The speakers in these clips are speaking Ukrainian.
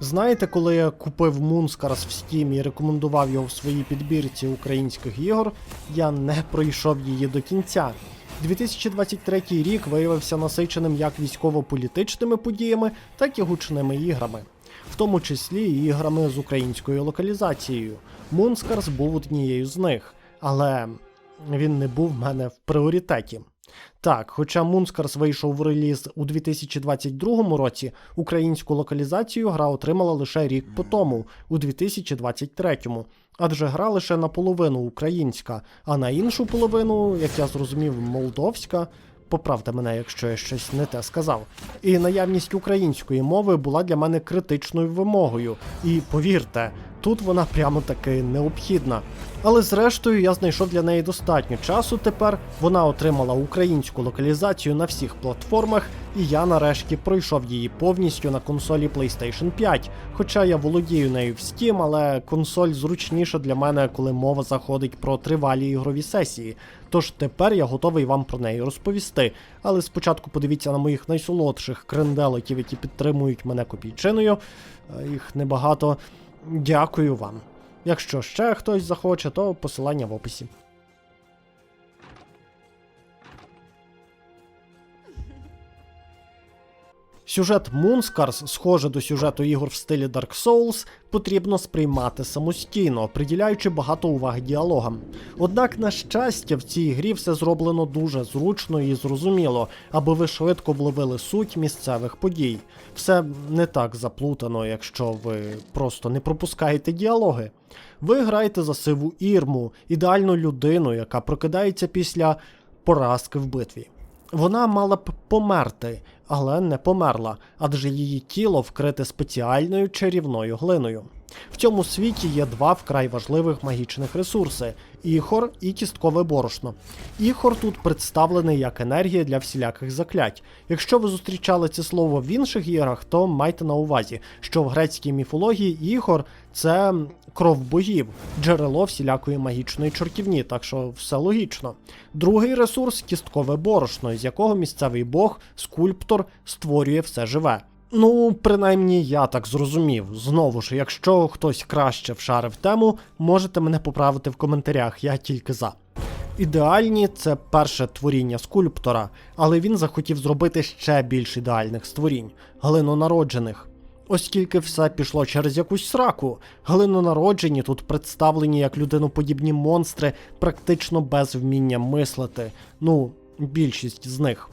Знаєте, коли я купив Мунскарс в Steam і рекомендував його в своїй підбірці українських ігор, я не пройшов її до кінця. 2023 рік виявився насиченим як військово-політичними подіями, так і гучними іграми, в тому числі і іграми з українською локалізацією. Мунскарс був однією з них, але він не був в мене в пріоритеті. Так, хоча Мунскарс вийшов в реліз у 2022 році, українську локалізацію гра отримала лише рік по тому, у 2023, адже гра лише наполовину українська, а на іншу половину, як я зрозумів, молдовська. Поправте мене, якщо я щось не те сказав. І наявність української мови була для мене критичною вимогою. І повірте, тут вона прямо таки необхідна. Але зрештою я знайшов для неї достатньо часу тепер. Вона отримала українську локалізацію на всіх платформах, і я нарешті пройшов її повністю на консолі PlayStation 5. Хоча я володію нею в Steam, але консоль зручніша для мене, коли мова заходить про тривалі ігрові сесії. Тож тепер я готовий вам про неї розповісти. Але спочатку подивіться на моїх найсолодших кренделиків, які підтримують мене копійчиною. Е, Їх небагато. Дякую вам. Якщо ще хтось захоче, то посилання в описі. Сюжет Moonscars, схоже до сюжету ігор в стилі Dark Souls, потрібно сприймати самостійно, приділяючи багато уваги діалогам. Однак, на щастя, в цій грі все зроблено дуже зручно і зрозуміло, аби ви швидко вловили суть місцевих подій. Все не так заплутано, якщо ви просто не пропускаєте діалоги. Ви граєте за сиву ірму, ідеальну людину, яка прокидається після поразки в битві. Вона мала б померти, але не померла, адже її тіло вкрите спеціальною чарівною глиною. В цьому світі є два вкрай важливих магічних ресурси іхор і кісткове борошно. Іхор тут представлений як енергія для всіляких заклять. Якщо ви зустрічали це слово в інших іграх, то майте на увазі, що в грецькій міфології іхор це кров богів, джерело всілякої магічної чортівні, так що все логічно. Другий ресурс кісткове борошно, з якого місцевий бог, скульптор створює все живе. Ну, принаймні я так зрозумів. Знову ж, якщо хтось краще вшарив тему, можете мене поправити в коментарях, я тільки за. Ідеальні це перше творіння скульптора, але він захотів зробити ще більш ідеальних створінь глинонароджених. Оскільки все пішло через якусь сраку, глинонароджені тут представлені як людиноподібні монстри, практично без вміння мислити. Ну, більшість з них.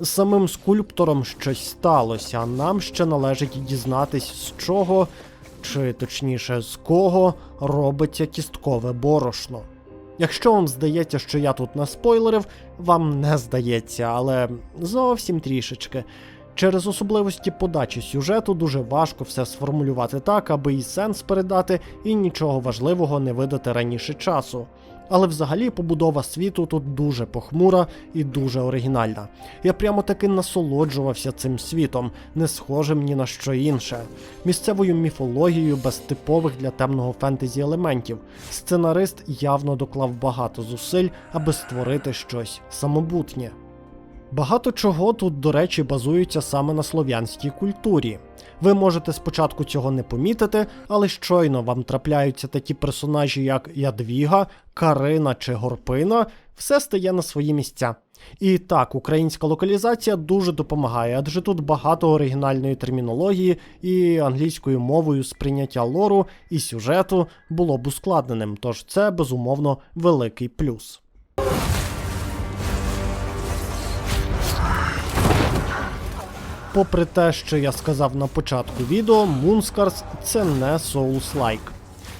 З самим скульптором щось сталося, а нам ще належить дізнатись, з чого, чи точніше з кого робиться кісткове борошно. Якщо вам здається, що я тут не спойлерив, вам не здається, але зовсім трішечки. Через особливості подачі сюжету дуже важко все сформулювати так, аби і сенс передати, і нічого важливого не видати раніше часу. Але взагалі побудова світу тут дуже похмура і дуже оригінальна. Я прямо таки насолоджувався цим світом, не схожим ні на що інше. Місцевою міфологією без типових для темного фентезі елементів. Сценарист явно доклав багато зусиль, аби створити щось самобутнє. Багато чого тут, до речі, базується саме на слов'янській культурі. Ви можете спочатку цього не помітити, але щойно вам трапляються такі персонажі, як Ядвіга, Карина чи Горпина, все стає на свої місця. І так, українська локалізація дуже допомагає, адже тут багато оригінальної термінології і англійською мовою сприйняття лору і сюжету було б ускладненим, тож це безумовно великий плюс. Попри те, що я сказав на початку відео, Moonscars це не Souls-like.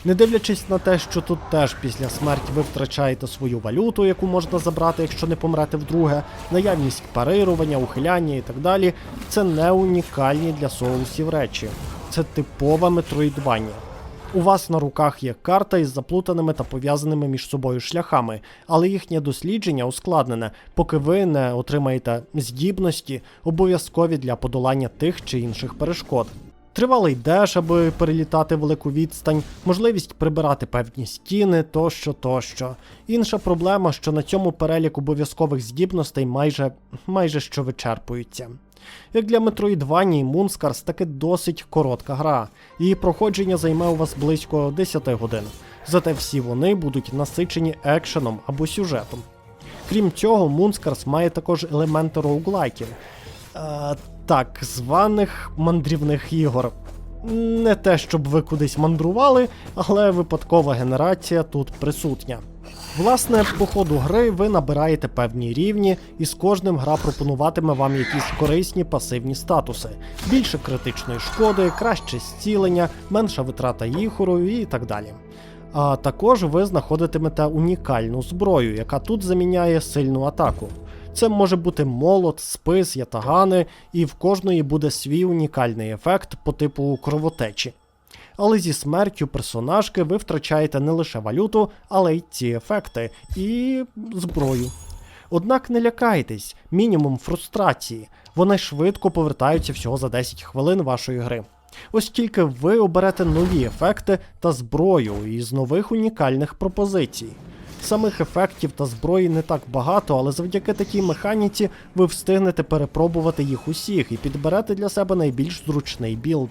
Не дивлячись на те, що тут теж після смерті ви втрачаєте свою валюту, яку можна забрати, якщо не помрете вдруге, наявність парирування, ухиляння і так далі, це не унікальні для соусів речі. Це типове метроїдвання. У вас на руках є карта із заплутаними та пов'язаними між собою шляхами, але їхнє дослідження ускладнене, поки ви не отримаєте здібності, обов'язкові для подолання тих чи інших перешкод. Тривалий деш, аби перелітати велику відстань, можливість прибирати певні стіни тощо, тощо. Інша проблема, що на цьому перелік обов'язкових здібностей майже майже що вичерпується. Як для Metroidvania, Moonscars таки досить коротка гра. Її проходження займе у вас близько 10 годин. Зате всі вони будуть насичені екшеном або сюжетом. Крім цього, Moonscars має також елементи роуглайків, е, так званих мандрівних ігор. Не те, щоб ви кудись мандрували, але випадкова генерація тут присутня. Власне, по ходу гри ви набираєте певні рівні, і з кожним гра пропонуватиме вам якісь корисні пасивні статуси: більше критичної шкоди, краще зцілення, менша витрата іхору і так далі. А також ви знаходитимете унікальну зброю, яка тут заміняє сильну атаку. Це може бути молот, спис, ятагани, і в кожної буде свій унікальний ефект по типу кровотечі. Але зі смертю персонажки ви втрачаєте не лише валюту, але й ці ефекти і зброю. Однак не лякайтесь, мінімум фрустрації. Вони швидко повертаються всього за 10 хвилин вашої гри. Ось тільки ви оберете нові ефекти та зброю із нових унікальних пропозицій. Самих ефектів та зброї не так багато, але завдяки такій механіці ви встигнете перепробувати їх усіх і підберете для себе найбільш зручний білд.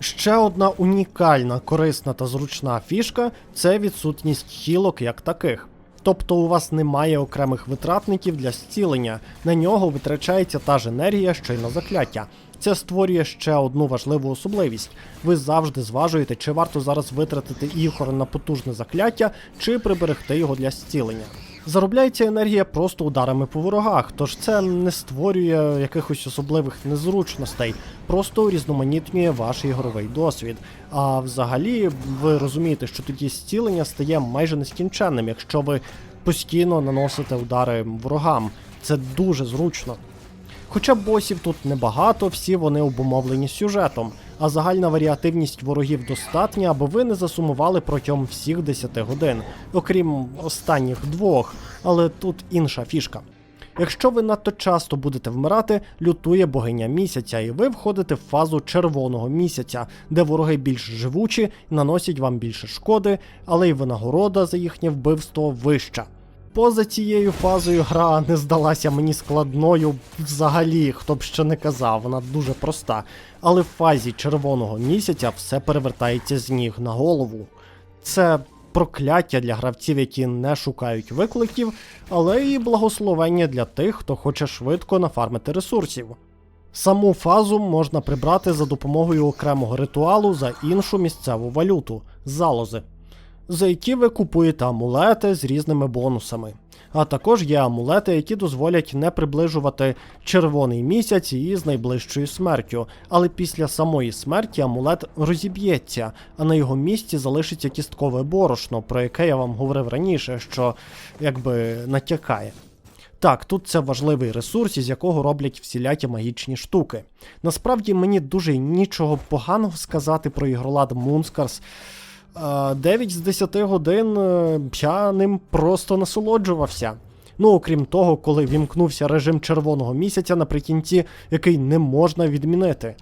Ще одна унікальна, корисна та зручна фішка це відсутність хілок як таких. Тобто у вас немає окремих витратників для зцілення, на нього витрачається та ж енергія, що й на закляття. Це створює ще одну важливу особливість. Ви завжди зважуєте, чи варто зараз витратити ігор на потужне закляття, чи приберегти його для зцілення. Заробляється енергія просто ударами по ворогах, тож це не створює якихось особливих незручностей, просто урізноманітнює ваш ігровий досвід. А взагалі, ви розумієте, що тоді зцілення стає майже нескінченним, якщо ви постійно наносите удари ворогам. Це дуже зручно. Хоча босів тут небагато, всі вони обумовлені сюжетом, а загальна варіативність ворогів достатня, аби ви не засумували протягом всіх 10 годин, окрім останніх двох, але тут інша фішка. Якщо ви надто часто будете вмирати, лютує богиня місяця, і ви входите в фазу червоного місяця, де вороги більш живучі, наносять вам більше шкоди, але й винагорода за їхнє вбивство вища. Поза цією фазою гра не здалася мені складною взагалі, хто б ще не казав, вона дуже проста. Але в фазі червоного місяця все перевертається з ніг на голову. Це прокляття для гравців, які не шукають викликів, але і благословення для тих, хто хоче швидко нафармити ресурсів. Саму фазу можна прибрати за допомогою окремого ритуалу за іншу місцеву валюту залози за які ви купуєте амулети з різними бонусами. А також є амулети, які дозволять не приближувати червоний місяць із найближчою смертю. Але після самої смерті амулет розіб'ється, а на його місці залишиться кісткове борошно, про яке я вам говорив раніше, що якби натякає. Так, тут це важливий ресурс, із якого роблять всілякі магічні штуки. Насправді мені дуже нічого поганого сказати про ігролад Moonscars. 9 з 10 годин е, я ним просто насолоджувався. Ну, окрім того, коли вімкнувся режим червоного місяця наприкінці, який не можна відмінити.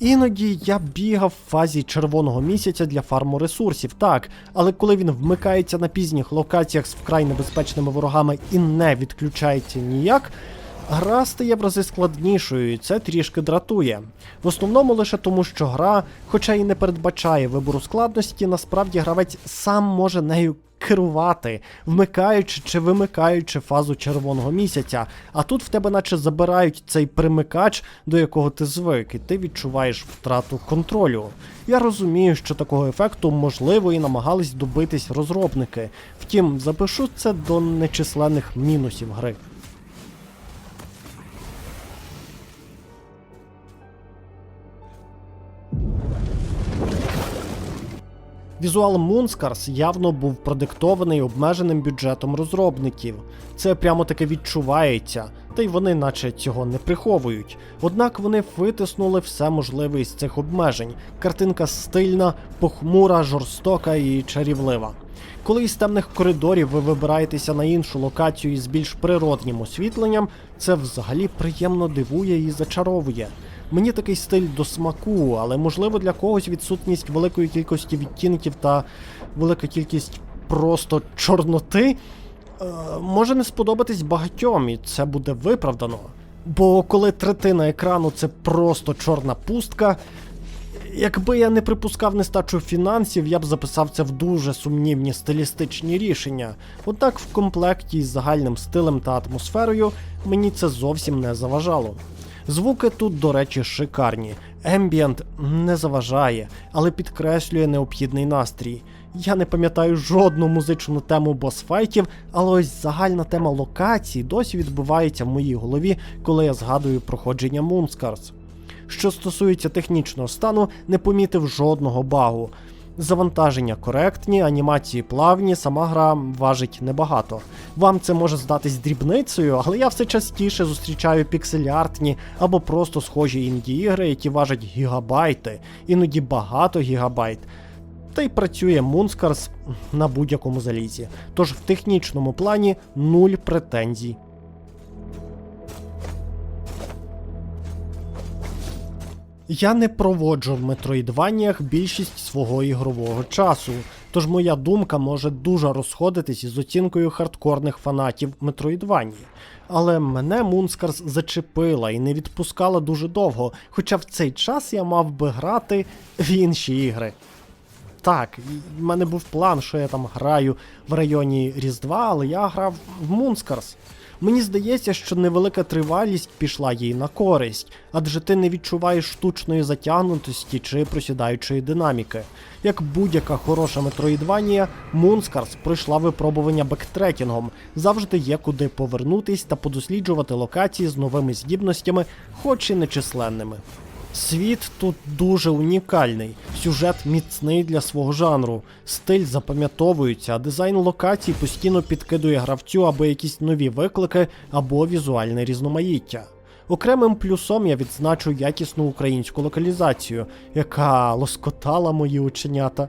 Іноді я бігав в фазі червоного місяця для фарму ресурсів, так, але коли він вмикається на пізніх локаціях з вкрай небезпечними ворогами і не відключається ніяк, Гра стає в рази складнішою, і це трішки дратує. В основному лише тому, що гра, хоча й не передбачає вибору складності, насправді гравець сам може нею керувати, вмикаючи чи вимикаючи фазу червоного місяця. А тут в тебе, наче забирають цей примикач, до якого ти звик, і ти відчуваєш втрату контролю. Я розумію, що такого ефекту можливо і намагались добитись розробники. Втім, запишу це до нечисленних мінусів гри. Візуал Moonscars явно був продиктований обмеженим бюджетом розробників. Це прямо таки відчувається, та й вони наче цього не приховують. Однак вони витиснули все можливе із цих обмежень. Картинка стильна, похмура, жорстока і чарівлива. Коли із темних коридорів ви вибираєтеся на іншу локацію із більш природнім освітленням, це взагалі приємно дивує і зачаровує. Мені такий стиль до смаку, але можливо для когось відсутність великої кількості відтінків та велика кількість просто чорноти е, може не сподобатись багатьом, і це буде виправдано. Бо коли третина екрану це просто чорна пустка. Якби я не припускав нестачу фінансів, я б записав це в дуже сумнівні стилістичні рішення. Однак в комплекті із загальним стилем та атмосферою мені це зовсім не заважало. Звуки тут, до речі, шикарні. Ембієнт не заважає, але підкреслює необхідний настрій. Я не пам'ятаю жодну музичну тему босфайтів, але ось загальна тема локацій досі відбувається в моїй голові, коли я згадую проходження Moonscars. Що стосується технічного стану, не помітив жодного багу. Завантаження коректні, анімації плавні, сама гра важить небагато. Вам це може здатись дрібницею, але я все частіше зустрічаю піксель-артні або просто схожі інді-ігри, які важать гігабайти, іноді багато гігабайт. Та й працює Moonscars на будь-якому залізі. Тож в технічному плані нуль претензій. Я не проводжу в метроїдваніях більшість свого ігрового часу, тож моя думка може дуже розходитись із оцінкою хардкорних фанатів метроїдванії. Але мене Мунскарс зачепила і не відпускала дуже довго, хоча в цей час я мав би грати в інші ігри. Так, в мене був план, що я там граю в районі Різдва, але я грав в Мунскарс. Мені здається, що невелика тривалість пішла їй на користь, адже ти не відчуваєш штучної затягнутості чи просідаючої динаміки. Як будь-яка хороша метроїдванія, Мунскарс пройшла випробування бектрекінгом. Завжди є куди повернутись та подосліджувати локації з новими здібностями, хоч і нечисленними. Світ тут дуже унікальний, сюжет міцний для свого жанру, стиль запам'ятовується, а дизайн локацій постійно підкидує гравцю або якісь нові виклики, або візуальне різноманіття. Окремим плюсом я відзначу якісну українську локалізацію, яка лоскотала мої оченята.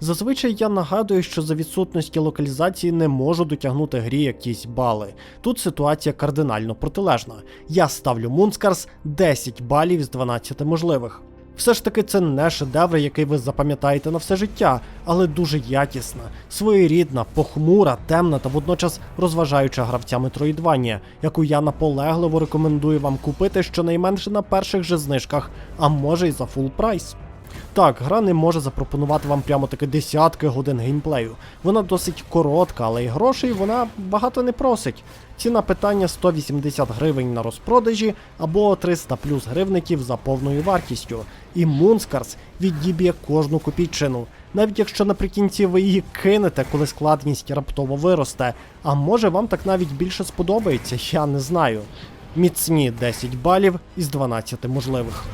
Зазвичай я нагадую, що за відсутності локалізації не можу дотягнути грі якісь бали. Тут ситуація кардинально протилежна. Я ставлю Мунскарс 10 балів з 12 можливих. Все ж таки, це не шедевр, який ви запам'ятаєте на все життя, але дуже якісна, своєрідна, похмура, темна та водночас розважаюча гравця Metroidvania, яку я наполегливо рекомендую вам купити щонайменше на перших же знижках, а може й за фул прайс. Так, гра не може запропонувати вам прямо таки десятки годин геймплею. Вона досить коротка, але й грошей вона багато не просить. Ціна питання 180 гривень на розпродажі або 300 плюс гривників за повною вартістю. І Moonscars віддіб'є кожну копійчину, навіть якщо наприкінці ви її кинете, коли складність раптово виросте. А може вам так навіть більше сподобається, я не знаю. Міцні 10 балів із 12 можливих.